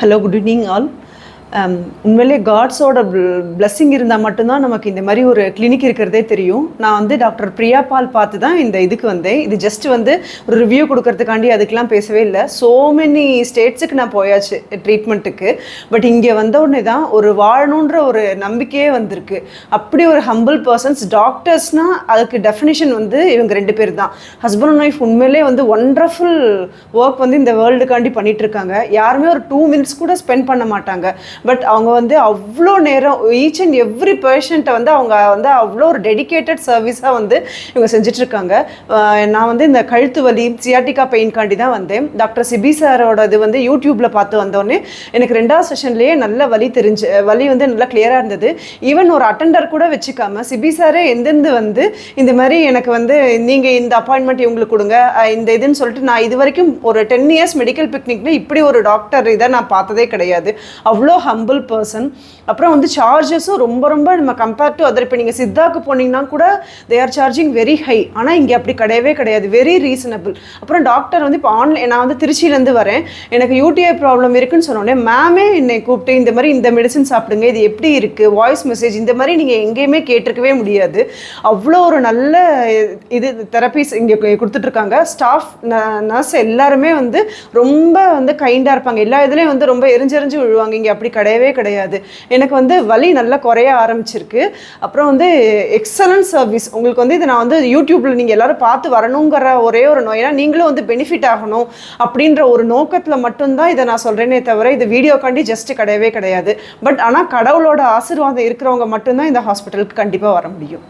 hello good evening all. Um, உண்மையிலே காட்ஸோட blessing இருந்தால் மட்டும்தான் நமக்கு இந்த மாதிரி ஒரு கிளினிக் இருக்கிறதே தெரியும். நான் வந்து டாக்டர் பிரியா பால் பார்த்து தான் இந்த இதுக்கு வந்தேன். இது ஜஸ்ட் வந்து ஒரு ரிவ்யூ கொடுக்கறதுக்காண்டி அதுக்கெலாம் பேசவே இல்லை. ஸோ மெனி ஸ்டேட்ஸுக்கு நான் போயாச்சு ட்ரீட்மெண்ட்டுக்கு பட் இங்கே வந்த உடனே தான் ஒரு வாழணுன்ற ஒரு நம்பிக்கையே வந்திருக்கு. அப்படி ஒரு ஹம்பிள் பர்சன்ஸ் டாக்டர்ஸ்னால் அதுக்கு டெஃபினேஷன் வந்து இவங்க ரெண்டு பேர் தான். ஹஸ்பண்ட் அண்ட் ஒய்ஃப் உண்மையிலே வந்து ஒண்டர்ஃபுல் ஒர்க் வந்து இந்த வேர்ல்டுக்காண்டி பண்ணிகிட்ருக்காங்க யாருமே ஒரு டூ மினிட்ஸ் கூட ஸ்பெண்ட் பண்ண மாட்டாங்க. பட் அவங்க வந்து அவ்வளோ நேரம் ஈச் அண்ட் எவ்ரி பேஷண்ட்டை வந்து அவங்க வந்து அவ்வளோ ஒரு டெடிகேட்டட் சர்வீஸாக வந்து இவங்க செஞ்சிட்ருக்காங்க. நான் வந்து இந்த கழுத்து வலி சியாட்டிகா பெயின்காண்டி தான் வந்தேன். டாக்டர் சிபி சாரோட இது வந்து யூடியூப்பில் பார்த்து வந்தோடனே எனக்கு ரெண்டாவது செஷன்லேயே நல்ல வலி தெரிஞ்சு வலி வந்து நல்லா கிளியராக இருந்தது. ஈவன் ஒரு அட்டெண்டர் கூட வச்சுக்காம சிபி சாரே எந்தெந்து வந்து இந்த மாதிரி எனக்கு வந்து நீங்கள் இந்த அப்பாயின்மெண்ட் இவங்களுக்கு கொடுங்க இந்த இதுன்னு சொல்லிட்டு நான் இது வரைக்கும் ஒரு டென் இயர்ஸ் மெடிக்கல் பிக்னிக்ல இப்படி ஒரு டாக்டர் இதை நான் பார்த்ததே கிடையாது. அவ்வளோ ஹம்பிள் பர்சன் அப்புறம் வந்து சார்ஜஸும் ரொம்ப ரொம்ப நம்ம கம்பேர் டு அதர் இப்போ நீங்கள் சித்தாக்கு போனீங்கன்னா கூட they are charging very high ஆனால் இங்கே அப்படி கிடையவே கிடையாது. வெரி ரீசனபிள் அப்புறம் டாக்டர் வந்து இப்போ ஆன்லைன் நான் வந்து திருச்சியிலேருந்து வரேன். எனக்கு யூடிஐ ப்ராப்ளம் இருக்குன்னு சொன்னோடனே மேமே என்னை கூப்பிட்டு இந்த மாதிரி இந்த மெடிசன் சாப்பிடுங்க. இது எப்படி இருக்குது வாய்ஸ் மெசேஜ் இந்த மாதிரி நீங்கள் எங்கேயுமே கேட்டிருக்கவே முடியாது. அவ்வளோ ஒரு நல்ல இது தெரப்பிஸ் இங்கே கொடுத்துட்ருக்காங்க. ஸ்டாஃப் நர்ஸ் எல்லாருமே வந்து ரொம்ப வந்து கைண்டாக இருப்பாங்க. எல்லா இதுலேயும் வந்து ரொம்ப எரிஞ்செறிஞ்சு விழுவாங்க. இங்கே அப்படி கிடையவே கிடையாது. எனக்கு வந்து வலி நல்லா குறைய ஆரம்பிச்சிருக்கு. அப்புறம் வந்து எக்ஸலன்ட் சர்வீஸ் உங்களுக்கு வந்து இதை நான் வந்து யூடியூப்பில் நீங்கள் எல்லாரும் பார்த்து வரணுங்கிற ஒரே ஒரு நோய். ஏன்னா நீங்களும் வந்து பெனிஃபிட் ஆகணும் அப்படின்ற ஒரு நோக்கத்தில் மட்டும்தான் இதை நான் சொல்கிறேனே தவிர இது வீடியோக்காண்டி ஜஸ்ட் கிடையவே கிடையாது. பட் ஆனால் கடவுளோட ஆசீர்வாதம் இருக்கிறவங்க மட்டும்தான் இந்த ஹாஸ்பிட்டலுக்கு கண்டிப்பாக வர முடியும்.